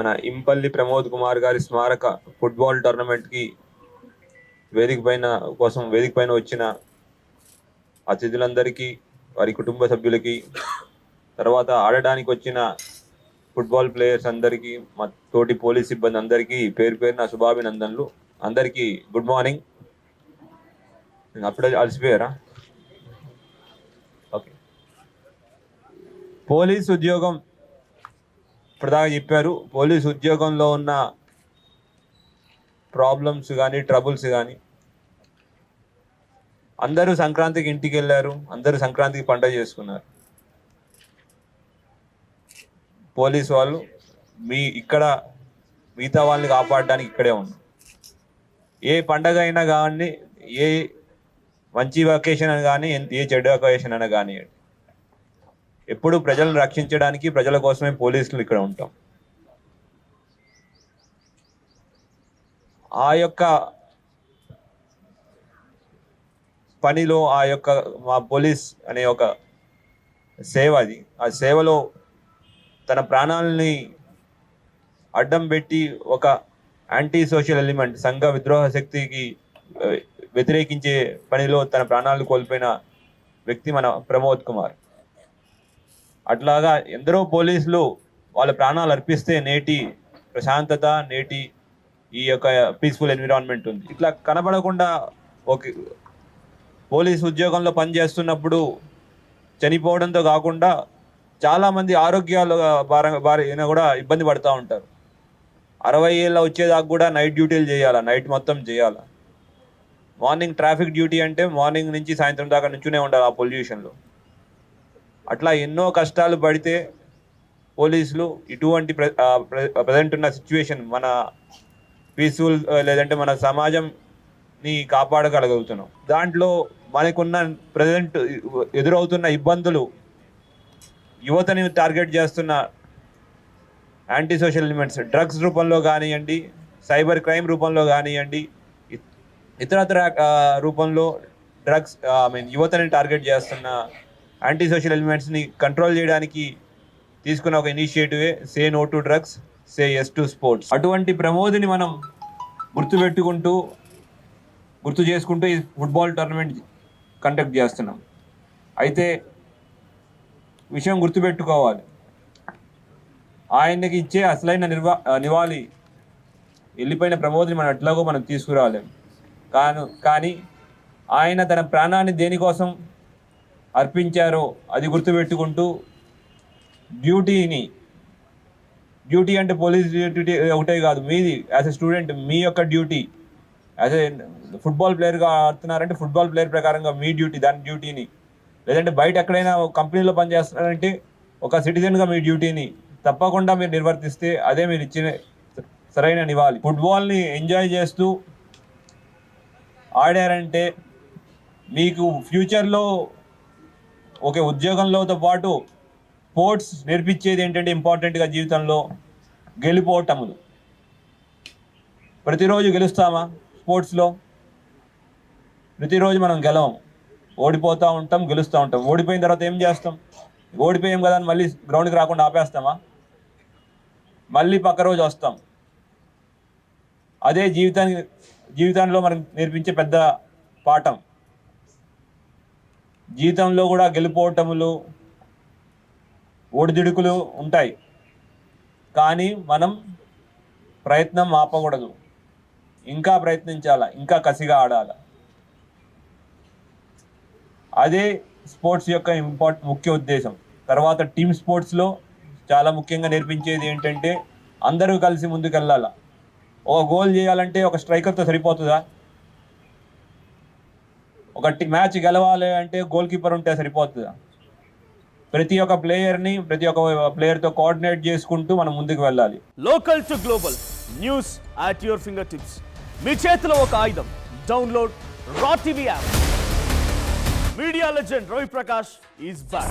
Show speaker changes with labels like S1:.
S1: మన ఇంపల్లి ప్రమోద్ కుమార్ గారి స్మారక ఫుట్బాల్ టోర్నమెంట్కి వేదిక పైన కోసం వేదిక పైన వచ్చిన అతిథులందరికీ వారి కుటుంబ సభ్యులకి తర్వాత ఆడడానికి వచ్చిన ఫుట్బాల్ ప్లేయర్స్ అందరికీ మా తోటి పోలీస్ సిబ్బంది అందరికీ పేరు పేరున శుభాభినందనలు. అందరికీ గుడ్ మార్నింగ్. అప్పుడే అలసిపోయారా? ఓకే. పోలీస్ ఉద్యోగం ఇప్పటిదాకా చెప్పారు పోలీస్ ఉద్యోగంలో ఉన్న ప్రాబ్లమ్స్ కానీ ట్రబుల్స్ కానీ అందరూ సంక్రాంతికి ఇంటికి వెళ్ళారు అందరూ సంక్రాంతికి పంట చేసుకున్నారు. పోలీస్ వాళ్ళు మీ ఇక్కడ మిగతా వాళ్ళని కాపాడడానికి ఇక్కడే ఉన్నారు. ఏ పండగ అయినా కానీ ఏ మంచి వెకేషన్ అని కానీ ఏ చెడు వెకేషన్ అయినా కానీ ఎప్పుడు ప్రజలను రక్షించడానికి ప్రజల కోసమే పోలీసులు ఇక్కడ ఉంటాం. ఆ యొక్క పనిలో ఆ యొక్క మా పోలీస్ అనే ఒక సేవ అది. ఆ సేవలో తన ప్రాణాలని అడ్డం పెట్టి ఒక యాంటీ సోషల్ ఎలిమెంట్ సంఘ విద్రోహ శక్తికి వ్యతిరేకించే పనిలో తన ప్రాణాలు కోల్పోయిన వ్యక్తి మన ప్రమోద్ కుమార్. అట్లాగా ఎందరో పోలీసులు వాళ్ళ ప్రాణాలు అర్పిస్తే నేటి ప్రశాంతత నేటి ఈ యొక్క పీస్ఫుల్ ఎన్విరాన్మెంట్ ఉంది. ఇట్లా కనబడకుండా ఒక పోలీస్ ఉద్యోగంలో పనిచేస్తున్నప్పుడు చనిపోవడంతో కాకుండా చాలామంది ఆరోగ్యాలు భారంగా భారీ కూడా ఇబ్బంది పడుతూ ఉంటారు. అరవై ఏళ్ళ వచ్చేదాకా కూడా నైట్ డ్యూటీలు చేయాలా? నైట్ మొత్తం చేయాలా? మార్నింగ్ ట్రాఫిక్ డ్యూటీ అంటే మార్నింగ్ నుంచి సాయంత్రం దాకా నుంచునే ఉండాలి ఆ పొల్యూషన్లో అట్లా ఎన్నో కష్టాలు పడితే పోలీసులు ఇటువంటి ప్రజెంట్ ఉన్న సిచ్యువేషన్ మన పీస్ఫుల్ లేదంటే మన సమాజంని కాపాడగలుగుతున్నాం దాంట్లో మనకున్న ప్రజెంట్ ఎదురవుతున్న ఇబ్బందులు యువతని టార్గెట్ చేస్తున్న యాంటీ సోషల్ ఎలిమెంట్స్ డ్రగ్స్ రూపంలో కానివ్వండి సైబర్ క్రైమ్ రూపంలో కానివ్వండి ఇ- ఇతరత్ర రూపంలో డ్రగ్స్ ఐ మీన్ యువతని టార్గెట్ చేస్తున్న యాంటీ సోషల్ ఎలిమెంట్స్ని కంట్రోల్ చేయడానికి తీసుకున్న ఒక ఇనిషియేటివే say no to drugs say yes to sports అటువంటి ప్రమోదిని మనం గుర్తుపెట్టుకుంటూ గుర్తు చేసుకుంటూ ఈ ఫుట్బాల్ టోర్నమెంట్ కండక్ట్ చేస్తున్నాం. అయితే విషయం గుర్తుపెట్టుకోవాలి. ఆయనకి ఇచ్చే అసలైన నిర్వా నివాళి వెళ్ళిపోయిన ప్రమోదిని మనం ఎట్లాగో మనం తీసుకురాలేం. కాను కానీ ఆయన తన ప్రాణాన్ని దేనికోసం అర్పించారో అది గుర్తుపెట్టుకుంటూ డ్యూటీని డ్యూటీ అంటే పోలీస్ డ్యూటీ ఒకటే కాదు మీది యాజ్ ఎ స్టూడెంట్ మీ యొక్క డ్యూటీ. యాజ్ ఏ ఫుట్బాల్ ప్లేయర్గా ఆడుతున్నారంటే ఫుట్బాల్ ప్లేయర్ ప్రకారంగా మీ డ్యూటీ దాని డ్యూటీని. లేదంటే బయట ఎక్కడైనా కంపెనీలో పనిచేస్తున్నారంటే ఒక సిటిజన్గా మీ డ్యూటీని తప్పకుండా మీరు నిర్వర్తిస్తే అదే మీరు ఇచ్చిన సరైన నివాళి. ఫుట్బాల్ని ఎంజాయ్ చేస్తూ ఆడారంటే మీకు ఫ్యూచర్లో ఒకే ఉద్యోగంలోతో పాటు స్పోర్ట్స్ నేర్పించేది ఏంటంటే ఇంపార్టెంట్గా జీవితంలో గెలిపోవటములు ప్రతిరోజు గెలుస్తామా స్పోర్ట్స్లో ప్రతిరోజు మనం గెలవం ఓడిపోతూ ఉంటాం గెలుస్తూ ఉంటాం. ఓడిపోయిన తర్వాత ఏం చేస్తాం? ఓడిపోయాం కదా అని మళ్ళీ గ్రౌండ్కి రాకుండా ఆపేస్తామా? మళ్ళీ పక్క రోజు వస్తాం. అదే జీవితానికి జీవితంలో మనకు నేర్పించే పెద్ద పాఠం. జీవితంలో కూడా గెలుపోవటములు ఒడిదుడుకులు ఉంటాయి. కానీ మనం ప్రయత్నం ఆపకూడదు. ఇంకా ప్రయత్నించాలా? ఇంకా కసిగా ఆడాలి? అదే స్పోర్ట్స్ యొక్క ఇంపార్ట్ ముఖ్య ఉద్దేశం. తర్వాత టీమ్ స్పోర్ట్స్లో చాలా ముఖ్యంగా నేర్పించేది ఏంటంటే అందరూ కలిసి ముందుకెళ్ళాల? ఒక గోల్ చేయాలంటే ఒక స్ట్రైకర్తో సరిపోతుందా? ఒకటి మ్యాచ్ గెలవాలి అంటే గోల్ కీపర్ ఉంటే సరిపోతుందా? ప్రతి ఒక్క ప్లేయర్ని ప్రతి ఒక్క ప్లేయర్తో కోఆర్డినేట్ చేసుకుంటూ మనం ముందుకు వెళ్ళాలి.
S2: Local to global news at your fingertips మీ చేతిలో ఒక ఆయుధం. Download R TV app media legend Ravi Prakash is back